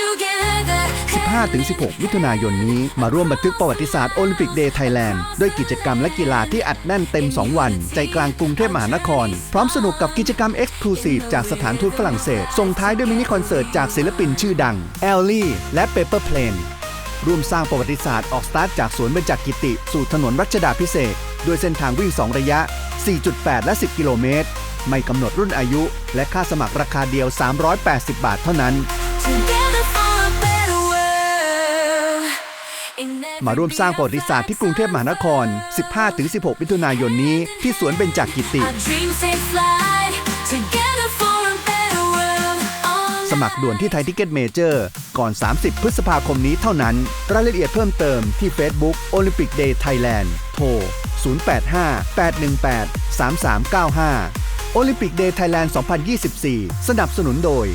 together. 15-16 มิถุนายนนี้มาร่วมบันทึกประวัติศาสตร์โอลิมปิกเดย์ไทยแลนด์ด้วยกิจกรรมและกีฬาที่อัดแน่นเต็ม 2 วัน ใจกลางกรุงเทพมหานคร พร้อมสนุกกับกิจกรรม Exclusive จากสถานทูตฝรั่งเศส ส่งท้ายด้วยมินิคอนเสิร์ตจากศิลปินชื่อดัง แอลลี่ และเปเปอร์เพลนร่วมสร้างประวัติศาสตร์ออกสตาร์ทจากสวนเบญจกิติ สู่ถนนรัชดาพิเศษกด้วยเส้นทางวิ่ง 2 ระยะ 4.8 และ 10 กิโลเมตร ไม่กำหนดรุ่นอายุ และค่าสมัครราคาเดียว 380 บาทเท่านั้น มาร่วมสร้างประวัติศาสตร์ที่กรุงเทพมหานคร 15-16 มิถุนายนนี้ที่สวนเบญจกิติ Our dreams they fly. Together for a better world. All สมัครด่วนที่ไทยทิเก็ตเมเจอร์ก่อน 30 พฤษภาคมนี้เท่านั้น รายละเอียดเพิ่มเติมที่ Facebook Olympic Day Thailand โทร 085 818 3395 Olympic Day Thailand 2024 สนับสนุนโดย